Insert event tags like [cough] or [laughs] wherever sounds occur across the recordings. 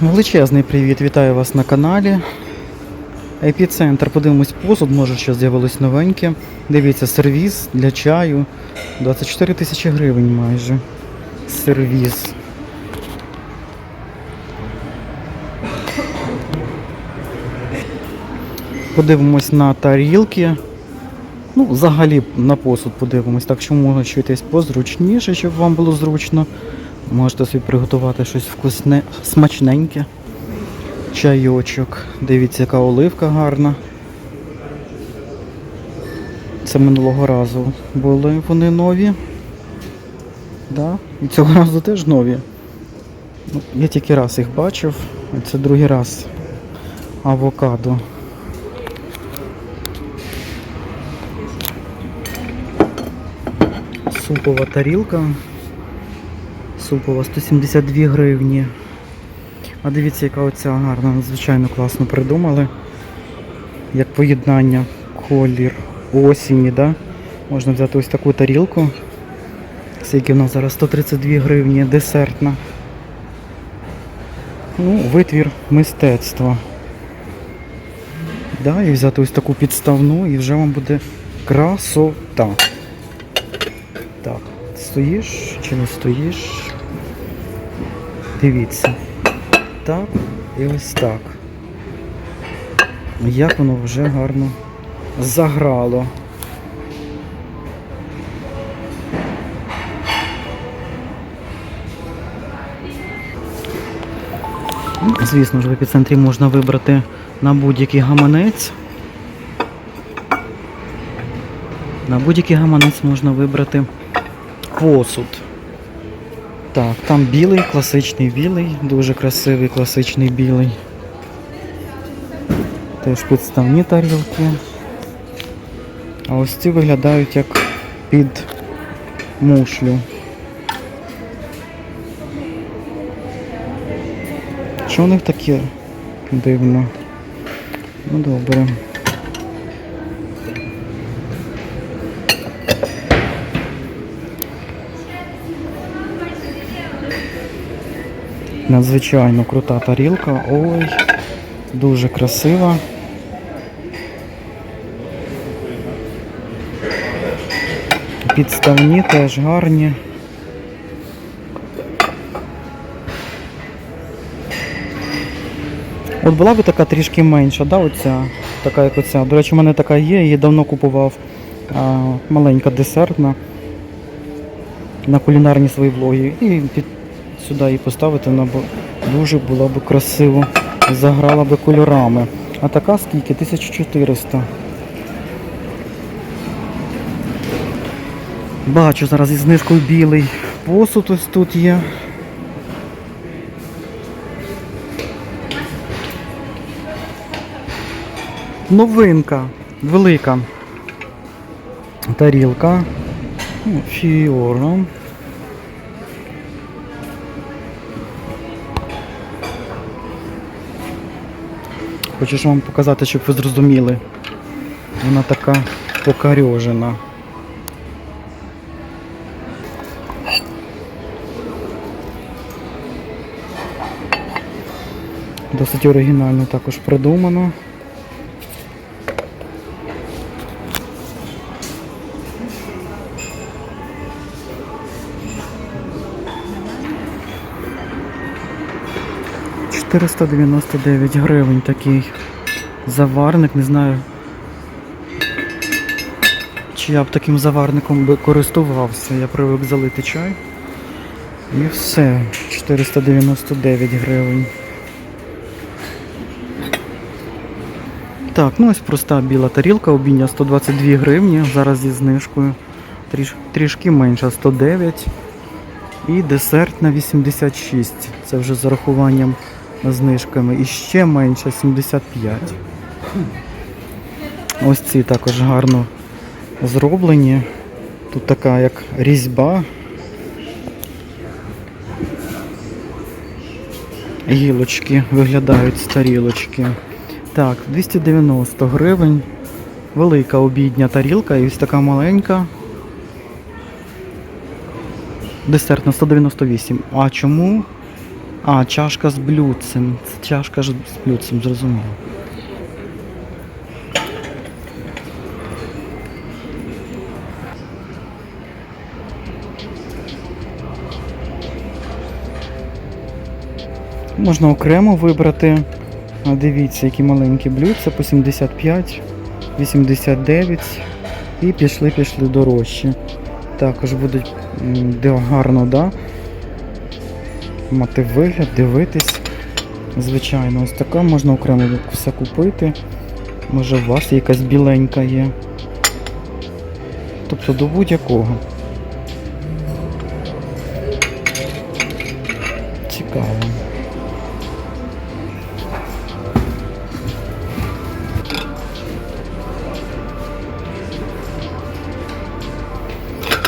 Величезний привіт, вітаю вас на каналі. Епіцентр, подивимось посуд, може що з'явилось новеньке. Дивіться, сервіс для чаю. 24 тисячі гривень майже. Сервіс. Подивимось на тарілки. Ну, взагалі на посуд подивимось, так що може щось позручніше, щоб вам було зручно. Можете собі приготувати щось вкусне, смачненьке. Чайочок. Дивіться, яка оливка гарна. Це минулого разу були вони нові. Да? І цього разу теж нові. Ну, я тільки раз їх бачив, це другий раз. Авокадо. Супова тарілка. Супова 172 гривні. А дивіться, яка оця гарна, надзвичайно класно придумали. Як поєднання колір осені, да? Можна взяти ось таку тарілку. Скільки в нас зараз 132 гривні, десертна. Ну, витвір мистецтва. Да, і взяти ось таку підставну і вже вам буде красота. Так, стоїш чи не стоїш? Дивіться. Так і ось так. Як воно вже гарно заграло. Звісно ж, в епіцентрі можна вибрати на будь-який гаманець. На будь-який гаманець можна вибрати посуд. Так, там білий, класичний білий, дуже красивий класичний білий. Теж підставні тарілки. А ось ці виглядають як під мушлю. Що у них таке дивно? Ну добре. Надзвичайно крута тарілка. Ой, дуже красива. Підставні теж гарні. От була би така трішки менша, да, оця, така як оця. До речі, у мене така є, її давно купував. А, маленька десертна на кулінарні свої влоги. І під сюди її поставити, вона б дуже була б красиво. Заграла би кольорами. А така скільки? 1400. Бачу зараз із знижкою білий посуд ось тут є. Новинка, велика тарілка. Ну, Хочу вам показати, щоб ви зрозуміли. Вона така покарьожена. Досить оригінально також придумано. Чотириста дев'яносто дев'ять гривень такий заварник, не знаю. Чи я б таким заварником би користувався. Я привик залити чай. І все. 499 гривень. Так, ну ось проста біла тарілка, обіння 122 гривні, зараз зі знижкою. Тріш, трішки менша 109. І десерт на 86. Це вже з урахуванням знижками. І ще менше 75. Ось ці також гарно зроблені. Тут така як різьба. Гілочки виглядають з тарілочки. Так, 290 гривень. Велика обідня тарілка і ось така маленька. Десерт на 198. А чому А, чашка з блюдцем. Чашка ж з блюдцем, зрозуміло. Можна окремо вибрати. Дивіться, які маленькі блюдця по 75, 89 і пішли, пішли дорожчі. Також будуть гарно, да? Мати вигляд, дивитись. Звичайно, ось така можна окремо все купити. Може у вас якась біленька є. Тобто до будь-якого.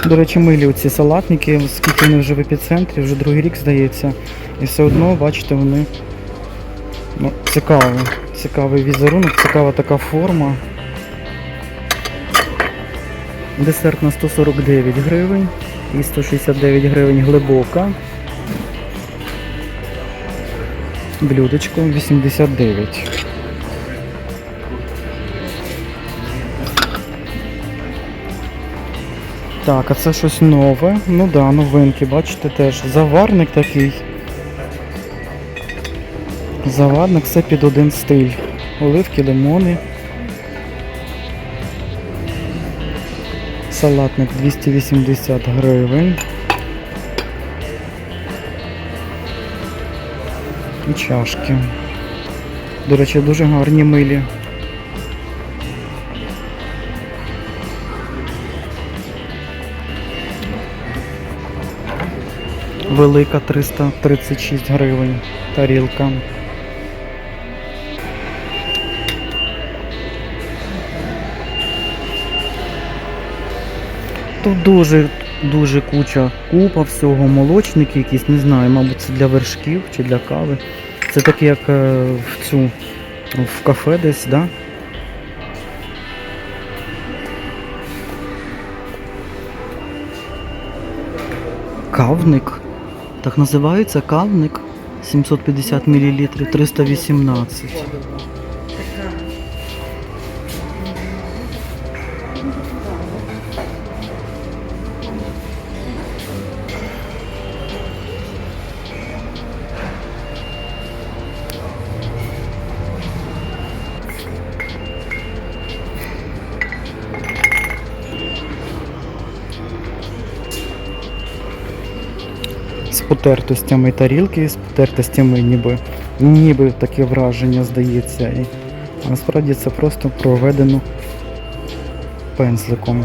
До речі, милі оці салатники, оскільки вони вже в епіцентрі, вже другий рік здається. І все одно, бачите, вони ну, цікаво. Цікавий візерунок, цікава така форма. Десерт на 149 гривень і 169 гривень глибока. Блюдечко 89. Так, а це щось нове. Ну да, новинки, бачите теж. Заварник такий. Заварник все під один стиль. Оливки, лимони. Салатник 280 гривень. І чашки. До речі, дуже гарні милі. Велика 336 гривень тарілка. Тут дуже дуже куча купа всього, молочники якісь, не знаю, мабуть, це для вершків чи для кави. Це таке, як е, в цю в кафе десь, да? Кавник. Так називається кавник. 750 мл, 318. Потертостями тарілки, з потертостями ніби, ніби таке враження здається. І насправді це просто проведено пензликом.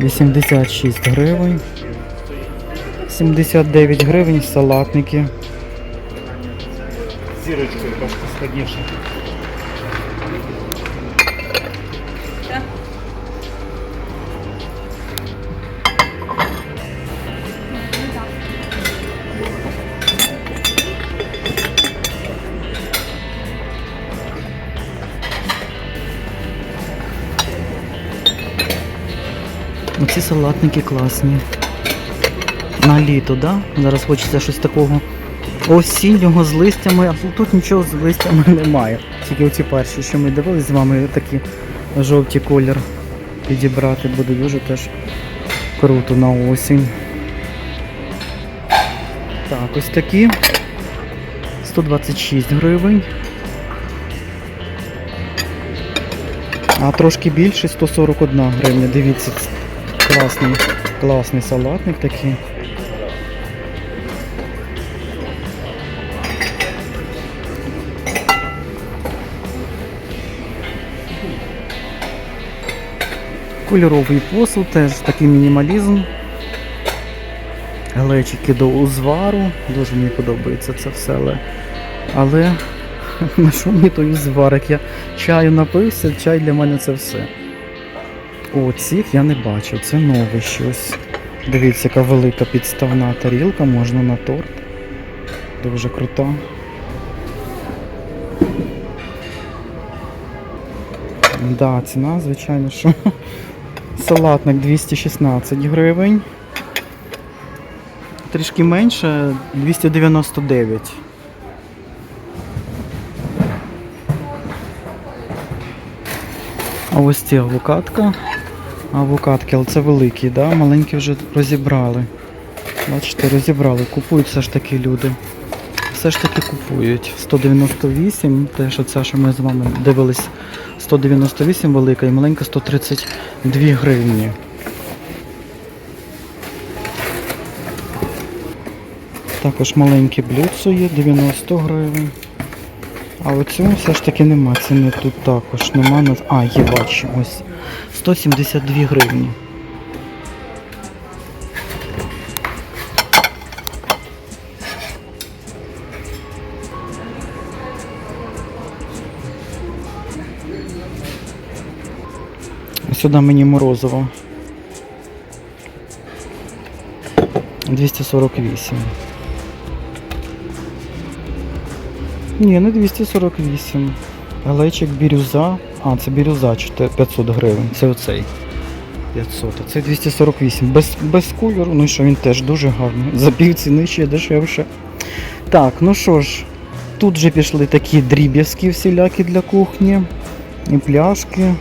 86 гривень. 79 гривень салатники. Зірочкою трошки складніше. Салатники класні. На літо, да? Зараз хочеться щось такого осіннього з листями, а тут нічого з листями [laughs] немає. Тільки оці перші, що ми дивились з вами, такі жовті колір підібрати буде дуже теж круто на осінь. Так, ось такі. 126 гривень. А трошки більше 141 гривня. Дивіться, класний, класний салатник такий. Кольоровий посуд, теж такий мінімалізм. Глечики до узвару. Дуже мені подобається це все, але. Але [laughs] на що мені той узвар? Як я чаю напився, чай для мене це все. О, цих я не бачу, це нове щось. Дивіться, яка велика підставна тарілка, можна на торт. Дуже крута. Да, ціна, звичайно, що [laughs] салатник 216 гривень. трішки менше 299. А ось ці авокадка. Авокадки, але це великі, да? маленькі вже розібрали. Бачите, розібрали. Купують все ж таки люди. Все ж таки купують. 198, те, що це, що ми з вами дивились, 198 велика і маленька 132 гривні. Також маленьке блюдце є 90 гривень. А оцю все ж таки нема ціни тут також. Нема. А, є бачу, ось. 172 гривні. Сюди мені морозиво. 248. Ні, не 248. Глечик бірюза. А, це бірюза 4 500 гривень. Це оцей. 500. А це 248. Без, без кольору. Ну і що, він теж дуже гарний. За пів ціни ще дешевше. Так, ну що ж, тут вже пішли такі дріб'язки всілякі для кухні. І пляшки,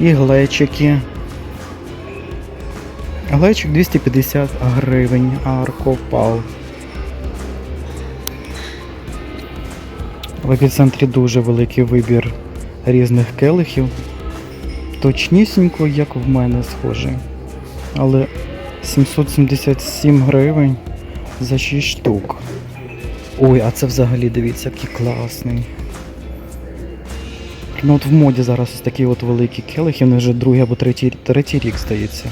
і глечики. Глечик 250 гривень. Аркопал. В епіцентрі дуже великий вибір різних келихів. Точнісінько, як в мене схоже. Але 777 гривень за 6 штук. Ой, а це взагалі дивіться, який класний. Ну от в моді зараз ось такі от великі келихи, вони вже другий або третій, третій рік здається.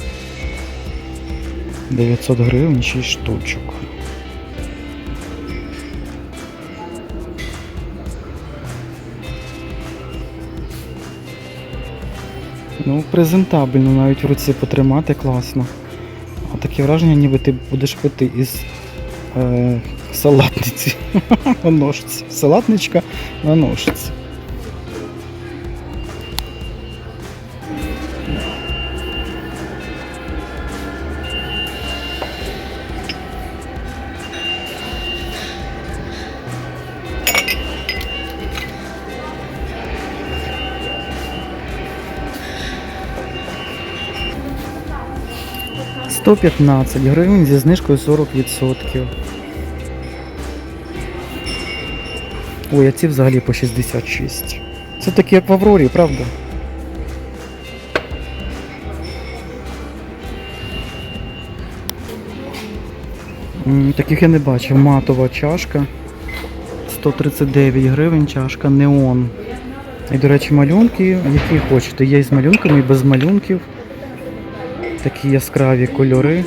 900 гривень 6 штучок. Ну, презентабельно, навіть в руці потримати класно. А таке враження, ніби ти будеш пити із е, салатниці [laughs] на ножці. Салатничка на ножці. Сто п'ятнадцять гривень зі знижкою 40%. Ой, а ці взагалі по 66. Це такі як в Аврорі, правда? Таких я не бачив. Матова чашка. 139 гривень чашка, неон. І, до речі, малюнки, які хочете. Є і з малюнками, і без малюнків. Такі яскраві кольори.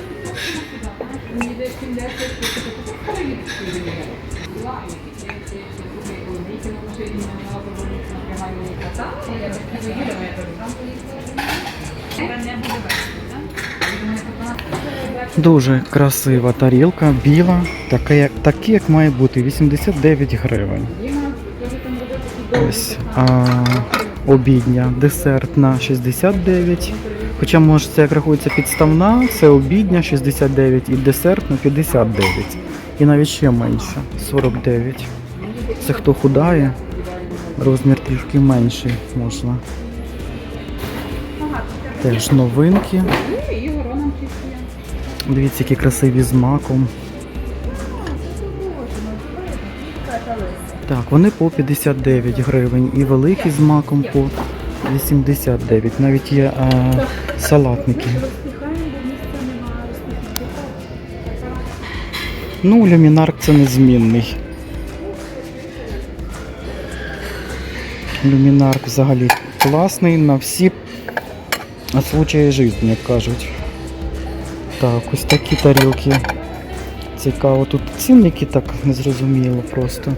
Дуже красива тарілка, біла, така як, такі, як має бути, 89 гривень. Ось а, обідня, десертна 69. Хоча може це як рахується підставна, це обідня 69 і десертна 59. І навіть ще менше 49. Це хто худає, розмір трішки менший можна. Теж новинки. Дивіться, які красиві з маком. Так, вони по 59 гривень і великі з маком по 89. Навіть є а, салатники. Ну, люмінарк це незмінний. Люмінарк взагалі класний на всі случаї життя, як кажуть. Так, ось такі тарілки. Цікаво, тут цінники так незрозуміло просто.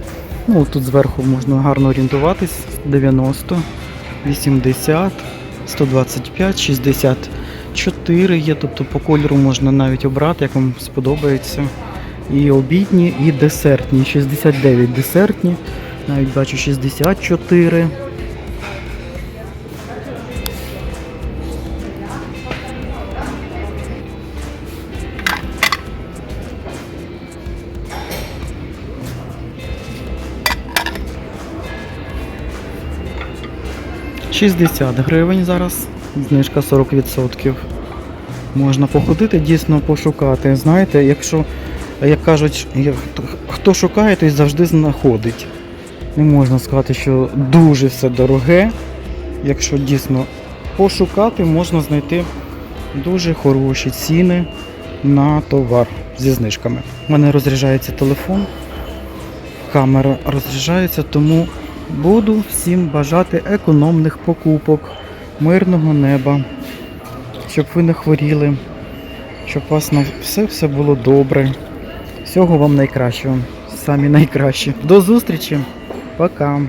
Ну, тут зверху можна гарно орієнтуватись. 90, 80, 125, 64 є, тобто по кольору можна навіть обрати, як вам сподобається. І обідні, і десертні. 69 десертні, навіть бачу 64. 60 гривень зараз, знижка 40%. Можна походити, дійсно пошукати. Знаєте, якщо, як кажуть, хто шукає, той завжди знаходить. Не можна сказати, що дуже все дороге. Якщо дійсно пошукати, можна знайти дуже хороші ціни на товар зі знижками. У мене розряджається телефон, камера розряджається, тому буду всім бажати економних покупок, мирного неба, щоб ви не хворіли, щоб у вас на все все було добре. Всього вам найкращого. Самі найкращі. До зустрічі. Пока.